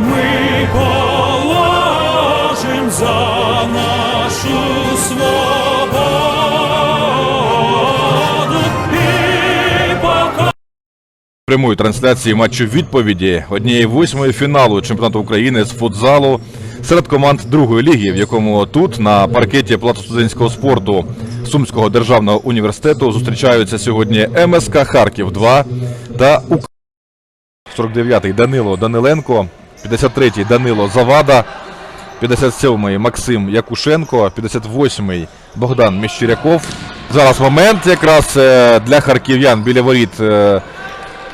ми положим за нашу свободу і. Прямої трансляції матчу відповіді однієї восьмої фіналу чемпіонату України з футзалу серед команд другої ліги, в якому тут на паркеті плату студентського спорту Сумського державного університету зустрічаються сьогодні МСК Харків 2 та УК 49-й Данило Даниленко, 53-й Данило Завада, 57-й Максим Якушенко, 58-й Богдан Міщиряков. Зараз момент якраз е, для харків'ян біля воріт е,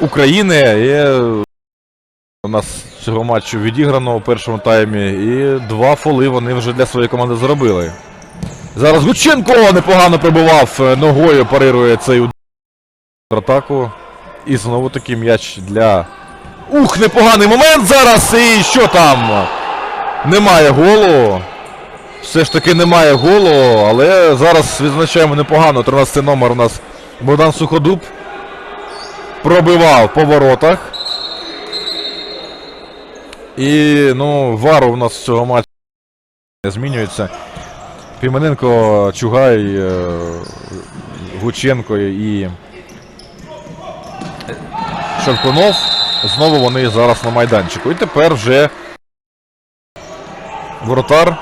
України. І е, у нас цього матчу відіграно у першому таймі. І два фоли вони вже для своєї команди зробили. Зараз Гученко непогано прибував ногою, парирує цей удар атаку. І знову таки м'яч для. Ух, непоганий момент зараз! І що там? Немає голу. Все ж таки немає голу, але зараз відзначаємо непогано. 13 номер у нас Богдан Суходуб пробивав по воротах. І ну, вару у нас з цього матчу не змінюється. Пімененко, Чугай, е, Гученко і Шевкунов. Знову вони зараз на майданчику. І тепер вже воротар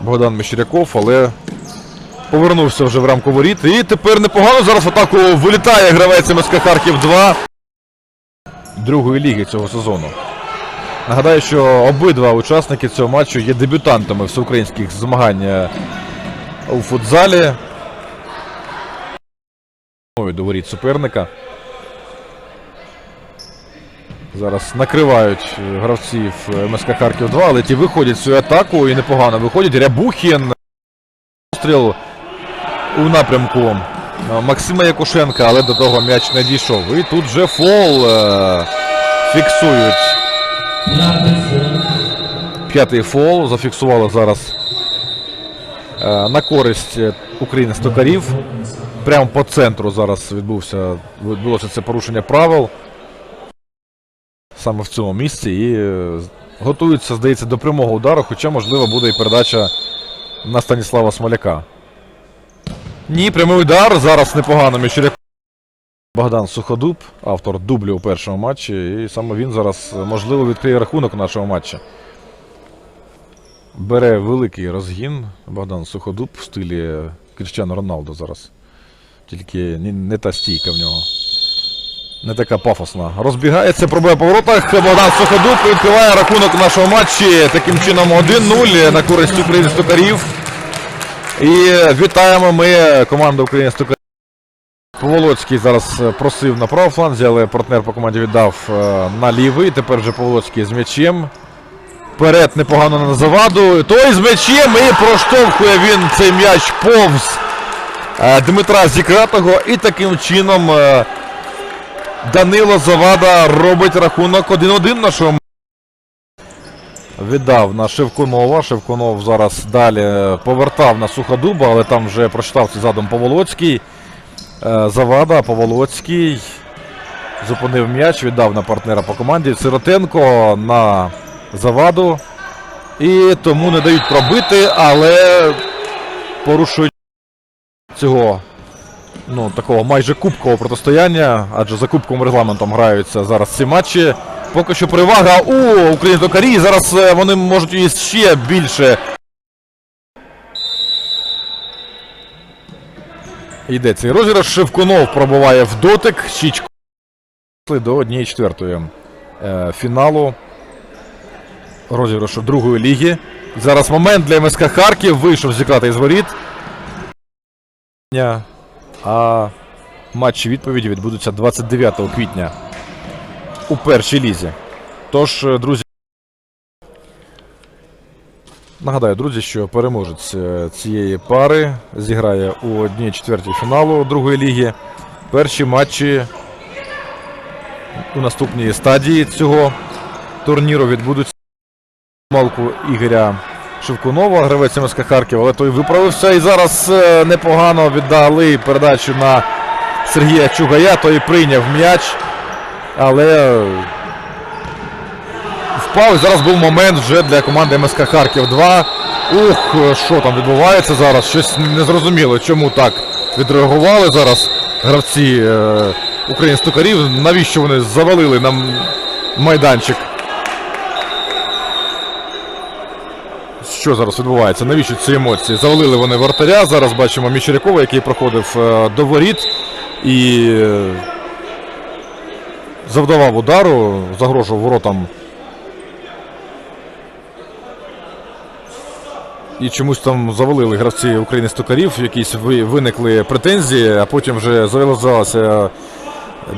Богдан Мещеряков, але повернувся вже в рамку воріт. І тепер непогано зараз атаку вилітає гравець МСК Харків 2 другої ліги цього сезону. Нагадаю, що обидва учасники цього матчу є дебютантами всеукраїнських змагань е, у футзалі. До воріт суперника. Зараз накривають е, гравців МСК Харків 2, але ті виходять цю атаку і непогано виходять. Рябухін. Постріл у напрямку е, Максима Якушенка, але до того м'яч не дійшов. І тут же фол е, фіксують. П'ятий фол зафіксували зараз на користь України стокарів. Прямо по центру зараз відбувся, відбулося це порушення правил. Саме в цьому місці. І е, готуються, здається, до прямого удару, хоча, можливо, буде і передача на Станіслава Смоляка. Ні, прямий удар. Зараз непогано Міщуряк. Богдан Суходуб, автор дублю у першому матчі. І саме він зараз, е, можливо, відкриє рахунок нашого матча. Бере великий розгін Богдан Суходуб в стилі Кріштіану Роналдо зараз. Тільки не та стійка в нього. Не така пафосна. Розбігається, пробує по воротах. Богдан Суходуб відкриває рахунок в нашому матчі. Таким чином 1-0 на користь України стокарів. І вітаємо ми команду України стокарів. Поволоцький зараз е, просив на правому фланзі, але партнер по команді віддав е, на лівий. Тепер вже Поволоцький з м'ячем. Вперед непогано на заваду. Той з м'ячем і проштовхує він цей м'яч повз е, Дмитра Зікратого. І таким чином Данило Завада робить рахунок 1-1 нашого. Віддав на Шевкунова. Шевкунов зараз далі повертав на Суходуба, але там вже прочитав цей задум Поволоцький. Е, Завада, Поволоцький. Зупинив м'яч, віддав на партнера по команді. Сиротенко на Заваду. І тому не дають пробити, але порушують цього ну, такого майже кубкового протистояння, адже за кубковим регламентом граються зараз ці матчі. Поки що перевага у Україні токарі. Зараз е, вони можуть її ще більше. Йде цей розіграш. Шевкунов пробуває в дотик. Щічко до 1-4 е, фіналу розіграшу другої ліги. Зараз момент для МСК Харків. Вийшов зіграти із воріт. А матчі відповіді відбудуться 29 квітня у першій лізі. Тож, е, друзі. Нагадаю, друзі, що переможець е, цієї пари зіграє у одній четвертій фіналу другої ліги. Перші матчі у наступній стадії цього турніру відбудуться малку Ігоря Шевкунова, гравець МСК Харків, але той виправився і зараз е, непогано віддали передачу на Сергія Чугая, той прийняв м'яч, але е, впав. І зараз був момент вже для команди МСК Харків 2. Ух, що там відбувається зараз? Щось незрозуміло, чому так відреагували зараз гравці е, Україн стукарів. Навіщо вони завалили нам майданчик? Що зараз відбувається? Навіщо ці емоції? Завалили вони вратаря. Зараз бачимо Мічерякова, який проходив е, до воріт і завдавав удару, загрожував воротам. І чомусь там завалили гравці України стокарів, якісь виникли претензії, а потім вже зав'язалася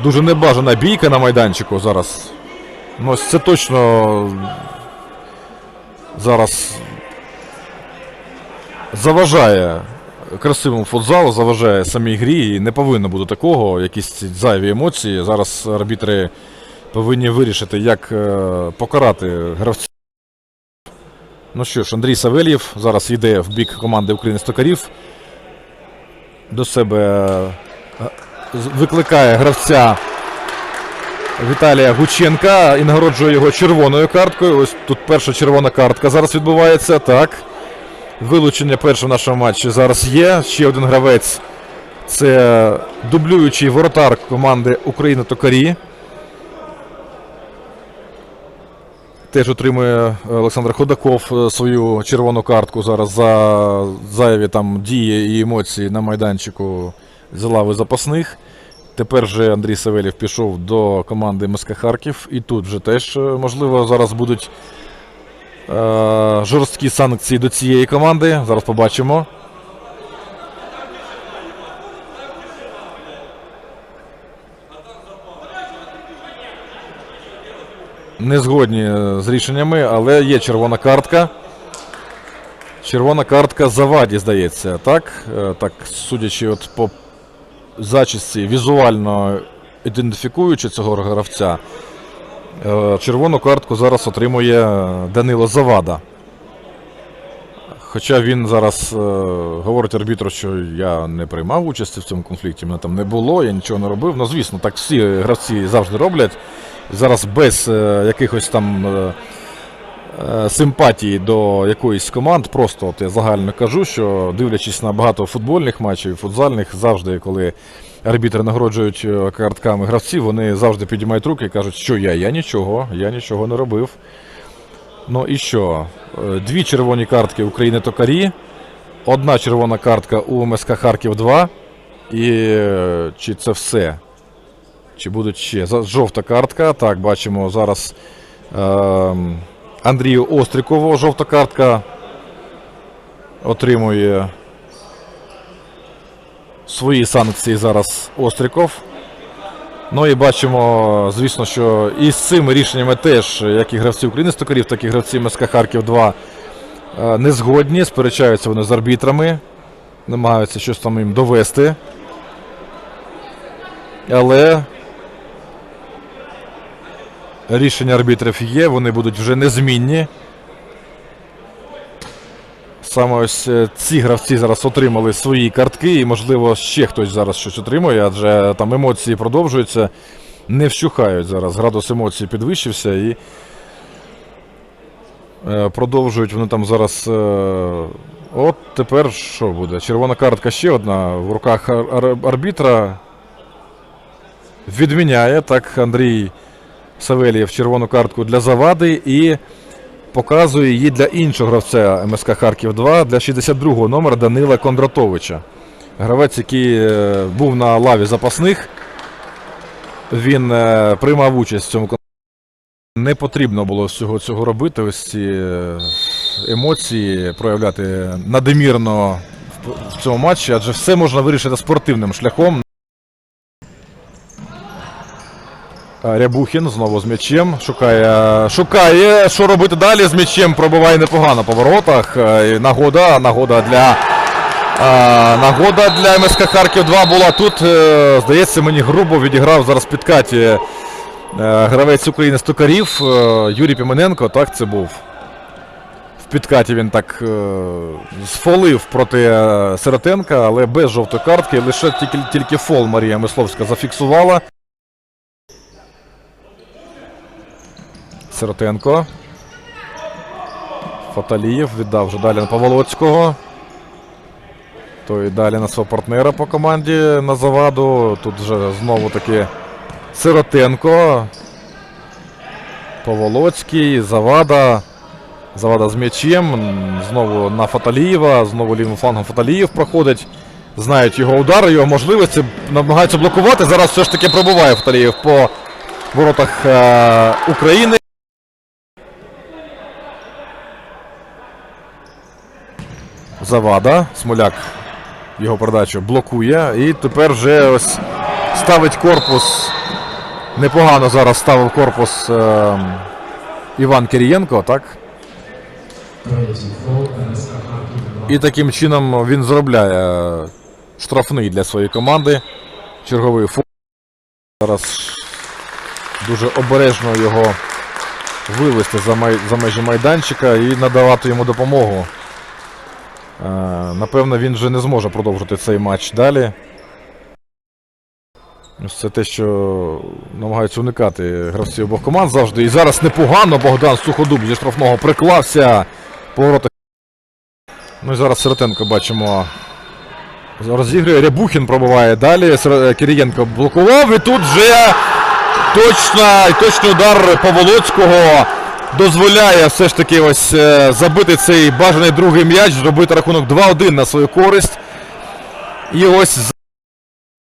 дуже небажана бійка на майданчику зараз. Ну, це точно зараз заважає красивому футзалу, заважає самій грі. І не повинно бути такого, якісь зайві емоції. Зараз арбітри повинні вирішити, як е, покарати гравців. Ну що ж, Андрій Савельєв зараз йде в бік команди України Стокарів. До себе е, викликає гравця Віталія Гученка і нагороджує його червоною карткою. Ось тут перша червона картка зараз відбувається. Так. Вилучення першого в нашому матчі зараз є. Ще один гравець. Це дублюючий воротар команди України Токарі. Теж отримує Олександр Ходаков е, свою червону картку зараз за зайві там дії і емоції на майданчику з лави запасних. Тепер же Андрій Савельєв пішов до команди МСК Харків. І тут вже теж, е, можливо, зараз будуть жорсткі санкції до цієї команди. Зараз побачимо. Не згодні е, з рішеннями, але є червона картка. Червона картка заваді, здається, так? Е, Так, судячи от по зачісті, візуально ідентифікуючи цього гравця, е, червону картку зараз отримує Данило Завада. Хоча він зараз е, говорить арбітру, що я не приймав участі в цьому конфлікті, мене там не було, я нічого не робив. Ну, звісно, так всі гравці завжди роблять. Зараз без е, якихось там е, е, симпатії до якоїсь команд, просто от я загально кажу, що дивлячись на багато футбольних матчів, футзальних, завжди, коли арбітри нагороджують е, картками гравців, вони завжди підіймають руки і кажуть, що я, я нічого, я нічого не робив. Ну і що? Е, Дві червоні картки України Токарі, одна червона картка у МСК Харків 2. І е, чи це все? Чи будуть ще? Жовта картка. Так, бачимо зараз е, Андрію Острікову жовта картка отримує свої санкції зараз Остріков. Ну і бачимо, звісно, що і з цими рішеннями теж, як і гравці України Стокарів, так і гравці МСК Харків 2 е, не згодні, сперечаються вони з арбітрами, намагаються щось там їм довести. Але рішення арбітрів є, вони будуть вже незмінні. Саме ось е, ці гравці зараз отримали свої картки, і, можливо, ще хтось зараз щось отримує, адже там емоції продовжуються, не вщухають зараз. Градус емоцій підвищився і е, продовжують вони там зараз. е, От тепер що буде? Червона картка ще одна в руках ар- ар- арбітра. Відміняє так Андрій Савельєв червону картку для завади і показує її для іншого гравця МСК Харків 2 для 62-го номера Данила Кондратовича. Гравець, який е, був на лаві запасних. Він е, приймав участь в цьому кон- Не потрібно було всього цього робити. Ось ці е, емоції проявляти надмірно в цьому матчі, адже все можна вирішити спортивним шляхом. А, Рябухін знову з м'ячем. Шукає, шукає, що робити далі з м'ячем. Пробиває непогано по воротах. Е, Нагода, нагода для. А, нагода для МСК Харків 2 була тут. е, здається, мені грубо відіграв зараз підкаті е, гравець України Стукарів е, Юрій Пімененко. Так це був. В підкаті він так е, сфолив проти е, Сиротенка, але без жовтої картки. Лише тільки, тільки фол Марія Мисловська зафіксувала. Сиротенко. Фаталієв віддав вже далі на Поволоцького. Той далі на свого партнера по команді на заваду. Тут вже знову таки Сиротенко. Поволоцький, Завада. Завада з м'ячем. Знову на Фаталієва. Знову лівим флангом Фаталієв проходить. Знають його удари, його можливості. Намагаються блокувати. Зараз все ж таки пробуває Фаталієв по воротах е, України. Завада. Смоляк його передачу блокує. І тепер вже ось ставить корпус. Непогано зараз ставив корпус е, Іван Кирієнко, так? І таким чином він заробляє штрафний для своєї команди. Черговий фол. Зараз дуже обережно його вивести за, май... за межі майданчика і надавати йому допомогу. Е, Напевно, він вже не зможе продовжити цей матч далі. Це те, що намагаються уникати гравці обох команд завжди. І зараз непогано Богдан Суходуб зі штрафного приклався. Повороти. Ну і зараз Сиротенко бачимо. Розігрує. Рябухін пробиває далі. Сир- Кирієнко блокував. І тут вже точна, точний удар Поволоцького дозволяє все ж таки ось е, забити цей бажаний другий м'яч, зробити рахунок 2-1 на свою користь. І ось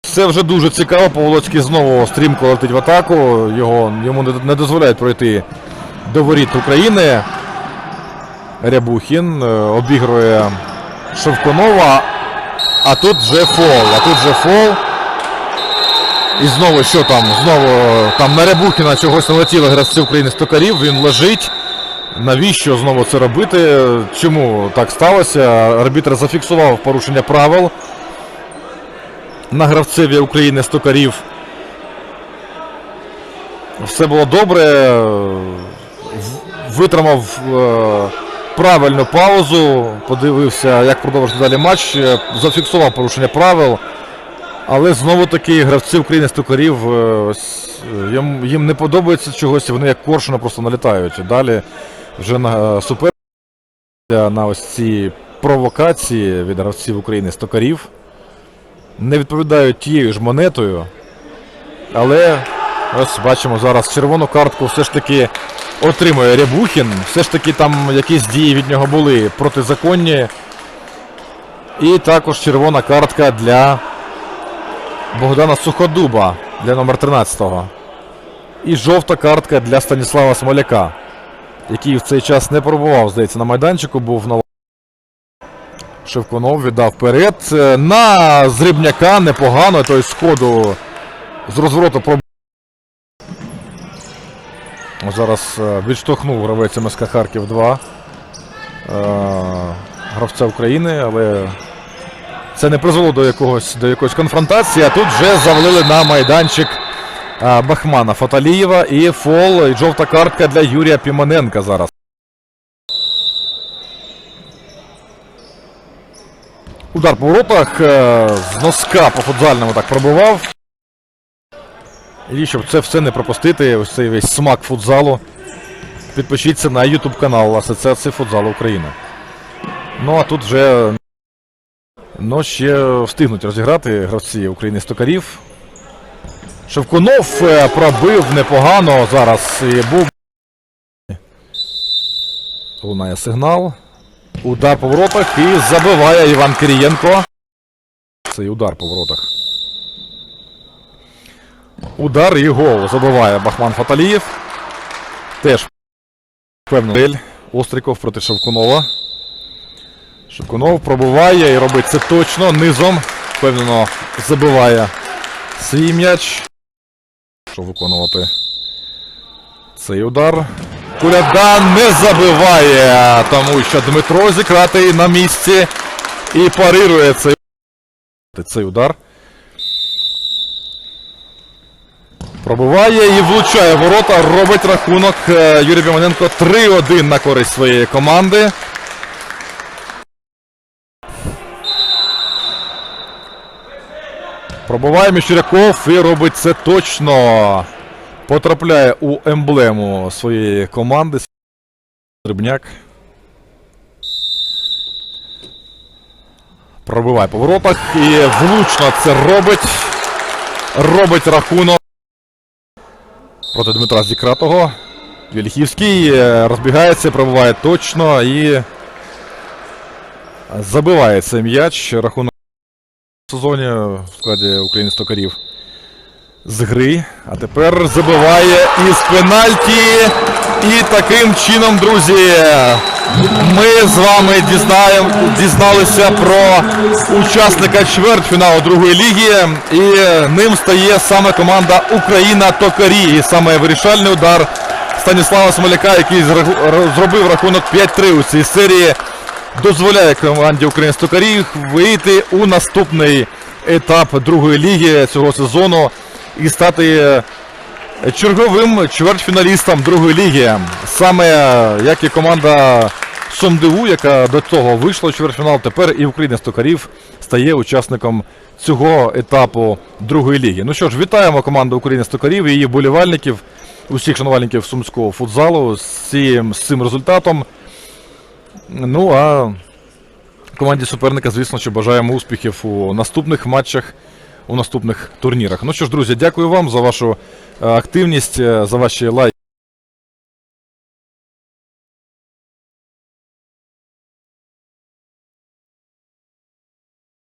це вже дуже цікаво. Поволоцький знову стрімко летить в атаку. Його, йому не, дозволяють пройти до воріт України. Рябухін е, обігрує Шевкунова. А тут вже фол. А тут вже фол. І знову що там? Знову там на Рябухіна чогось налетіли гравці України стокарів. Він лежить. Навіщо знову це робити? Чому так сталося? Арбітр зафіксував порушення правил на гравцеві України стокарів. Все було добре. Витримав е, правильну паузу, подивився, як продовжити далі матч, зафіксував порушення правил. Але знову таки гравці України стокарів е, е, їм, не подобається чогось, вони як коршуна просто налітають. Далі вже на супер на ось ці провокації від гравців України стокарів не відповідають тією ж монетою. Але ось бачимо зараз червону картку все ж таки отримує Рябухін. Все ж таки там якісь дії від нього були протизаконні. І також червона картка для Богдана Суходуба для номер 13-го. І жовта картка для Станіслава Смоляка, який в цей час не пробував, здається, на майданчику, був на Шевкунов віддав вперед. На Зрибняка непогано, той з ходу з розвороту про. Зараз е, відштовхнув гравець МСК Харків 2 е, гравця України, але це не призвело до якогось до якоїсь конфронтації, а тут вже завалили на майданчик Бахмана Фаталієва і фол, і жовта картка для Юрія Пімоненка зараз. Удар по воротах е, з носка по футзальному так пробивав. І щоб це все не пропустити, ось цей весь смак футзалу. Підпишіться на YouTube канал Асоціації футзалу України. Ну а тут вже ну, ще встигнуть розіграти гравці України стокарів. Шевкунов е, пробив непогано зараз і був. Лунає сигнал. Удар по воротах і забиває Іван Кирієнко. Цей удар по воротах. Удар і гол забиває Бахман Фаталієв. Теж певно Дель Остриков проти Шевкунова. Шевкунов пробиває і робить це точно низом. Впевнено забиває свій м'яч. Що виконувати Цей удар. Куляда не забиває, тому що Дмитро Зікратий на місці і парирує цей, цей удар. Пробиває і влучає ворота. Робить рахунок е, Юрій Біманенко 3-1 на користь своєї команди. Пробиває Міщуряков і робить це точно. Потрапляє у емблему своєї команди. Рибняк. Пробиває по воротах і влучно це робить. Робить рахунок проти Дмитра Зікратого. Вільхівський е, розбігається, пробиває точно і забиває цей м'яч. Рахунок сезоні в складі України стокарів з гри. А тепер забиває із пенальті. І таким чином, друзі, ми з вами дізнаємо, дізналися про учасника чвертьфіналу другої ліги. І ним стає саме команда Україна Токарі. І саме вирішальний удар Станіслава Смоляка, який зробив рахунок 5-3 у цій серії, дозволяє команді України Токарі вийти у наступний етап другої ліги цього сезону і стати е, черговим чвертьфіналістом другої ліги. Саме е, як і команда СомДУ, яка до того вийшла у чвертьфінал, тепер і Україна Стокарів стає учасником цього етапу другої ліги. Ну що ж, вітаємо команду України Стокарів і її вболівальників, усіх шанувальників сумського футзалу з цим, з цим результатом. Ну а команді суперника, звісно, що бажаємо успіхів у наступних матчах, у наступних турнірах. Ну що ж, друзі, дякую вам за вашу е, активність, е, за ваші лайки.